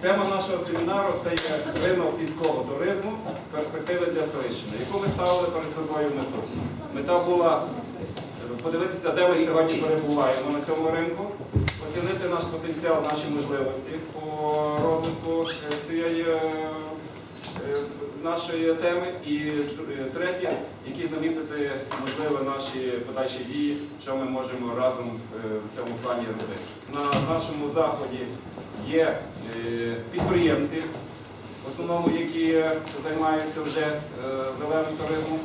Тема нашого семінару це є ринок сільського туризму, перспективи для Сторищини, яку ми ставили перед собою мету. Мета була е, подивитися, де ми сьогодні перебуваємо на цьому ринку, оцінити наш потенціал, наші можливості по розвитку е, цієї е, нашої теми. І е, третє, які замітити можливо наші подальші дії, що ми можемо разом е, в цьому плані робити. На нашому заході є е, підприємці, в основному, які займаються вже е, зеленим туризмом.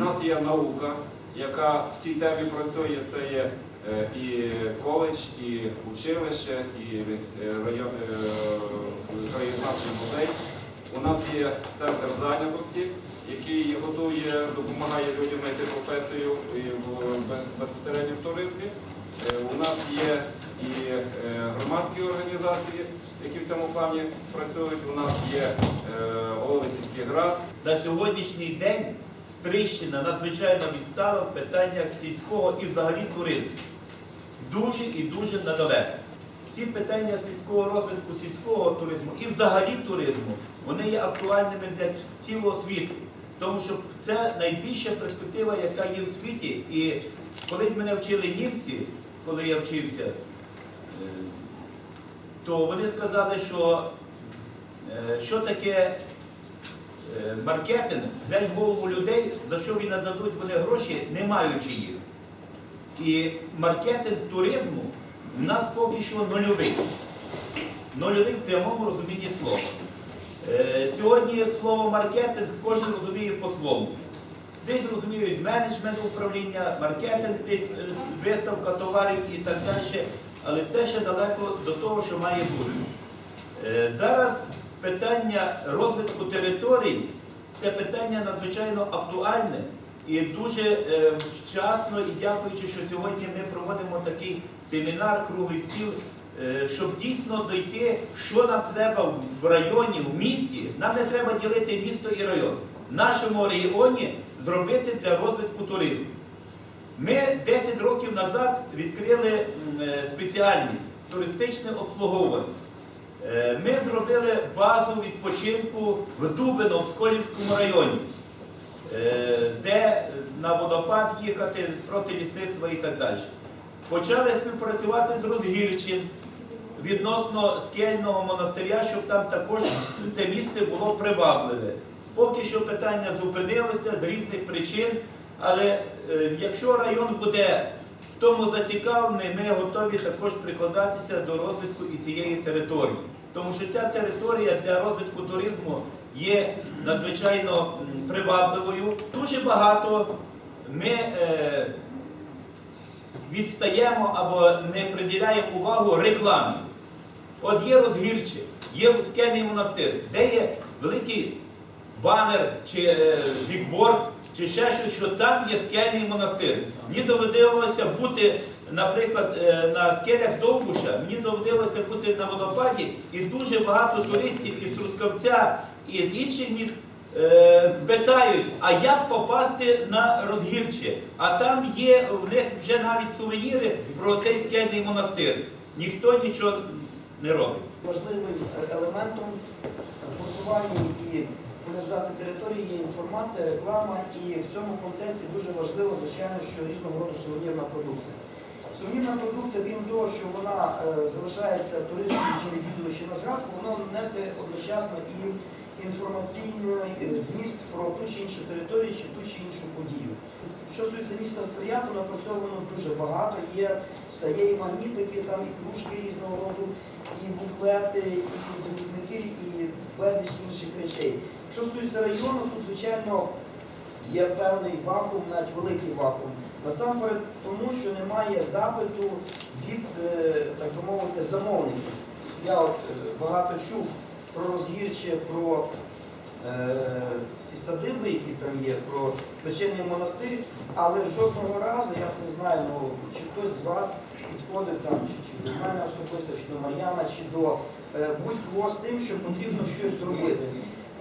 У нас є наука, яка в тій темі працює. Це є е, і коледж, і училище, і е, е, краєзнавчий музей. У нас є центр зайнятості, який готує, допомагає людям знайти професію безпосередньо в туризмі. Е, У нас є і е, громадські організації, які в цьому плані працюють. У нас є е, Оловий сільський град, На сьогоднішній день Стрищина надзвичайно відстала в питаннях сільського і взагалі туризму. Дуже і дуже надалеко. Ці питання сільського розвитку, сільського туризму і взагалі туризму, вони є актуальними для цілого світу. Тому що це найбільша перспектива, яка є в світі. І колись мене вчили німці, коли я вчився, е, то вони сказали, що е, що таке Е, маркетинг, глянь голову людей, за що вони нададуть вони гроші, не маючи їх. І маркетинг туризму в нас поки що нульовий. Нульовий в прямому розумінні слова. Е, Сьогодні слово маркетинг кожен розуміє по-своєму. Десь розуміють менеджмент управління, маркетинг, десь е, виставка товарів і так далі. Але це ще далеко до того, що має бути. Е, Зараз питання розвитку територій це питання надзвичайно актуальне і дуже е, вчасно і дякуючи, що сьогодні ми проводимо такий семінар, круглий стіл, е, щоб дійсно дойти, що нам треба в районі, в місті. Нам не треба ділити місто і район. В нашому регіоні зробити для розвитку туризму. Ми 10 років назад відкрили е, спеціальність туристичне обслуговування. Ми зробили базу відпочинку в Дубино, в Сколівському районі, де на водопад їхати проти лісництва і так далі. Почали співпрацювати з Розгірчин відносно скельного монастиря, щоб там також це місце було привабливе. Поки що питання зупинилося з різних причин, але е, якщо район буде в тому зацікавлений, ми готові також прикладатися до розвитку і цієї території. Тому що ця територія для розвитку туризму є надзвичайно привабливою. Дуже багато ми е, відстаємо або не приділяємо увагу рекламі. От є розгірче, є скельний монастир, де є великий банер чи е, бікборд, чи ще щось, що там є скельний монастир. Мені доводилося бути, наприклад, е, на скелях Довбуша, мені доводилося бути на водопаді, і дуже багато туристів із Трускавця і з інших міст е, питають, а як попасти на розгірче? А там є в них вже навіть сувеніри про цей скельний монастир. Ніхто нічого не робить. Важливим елементом просування і популяризації території є інформація, реклама, і в цьому контексті дуже важливо, звичайно, що різного роду сувенірна продукція. Сувенірна продукція, крім того, що вона е, залишається туристом чи відвідувачем на згадку, вона несе одночасно і інформаційний е, зміст про ту чи іншу територію чи ту чи іншу подію. Що стосується міста Стрия, то напрацьовано дуже багато. Є все, є і магнітики, там і кружки різного роду, і буклети, і довідники, і безліч інших речей. Що стосується району, тут, звичайно, є певний вакуум, навіть великий вакуум. Насамперед тому, що немає запиту від, е, так би мовити, замовників. Я от е, багато чув про розгірче, про е, ці садиби, які там є, про печерний монастир, але жодного разу, я не знаю, ну, чи хтось з вас підходить там, чи, чи до мене особисто, чи до Мар'яна, чи до е, будь-кого з тим, що потрібно щось зробити.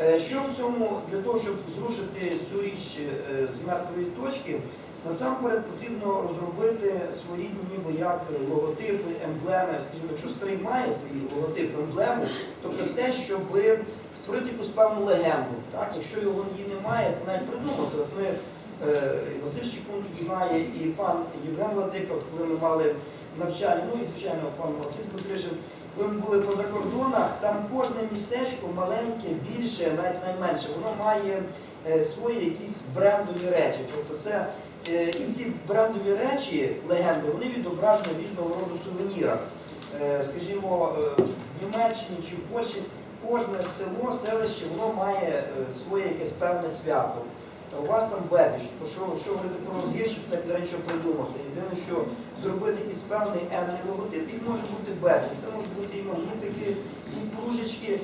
Е, Що в цьому для того, щоб зрушити цю річ е, з мертвої точки, насамперед потрібно розробити своєрідні ніби як логотипи, емблеми. Скажімо, якщо старий має свій логотип, емблему, тобто те, щоб створити якусь певну легенду. Так? Якщо його її немає, це навіть придумати. От ми, е, Василь Щекун знає, і пан Євген Владика, коли ми мали навчання, ну і звичайно пан Василь Петришин, коли ми були по закордонах, там кожне містечко маленьке, більше, навіть найменше, воно має е, свої якісь брендові речі. Тобто це і ці брендові речі, легенди, вони відображені в різного роду сувенірах. Е, Скажімо, е, в Німеччині чи в Польщі кожне село, селище, воно має е, своє якесь певне свято. У вас там безліч, то що, говорити про розгірщик, так для нічого придумати. Єдине, що зробити якийсь певний енний логотип, їх може бути безліч. Це можуть бути і магнітики, і кружечки,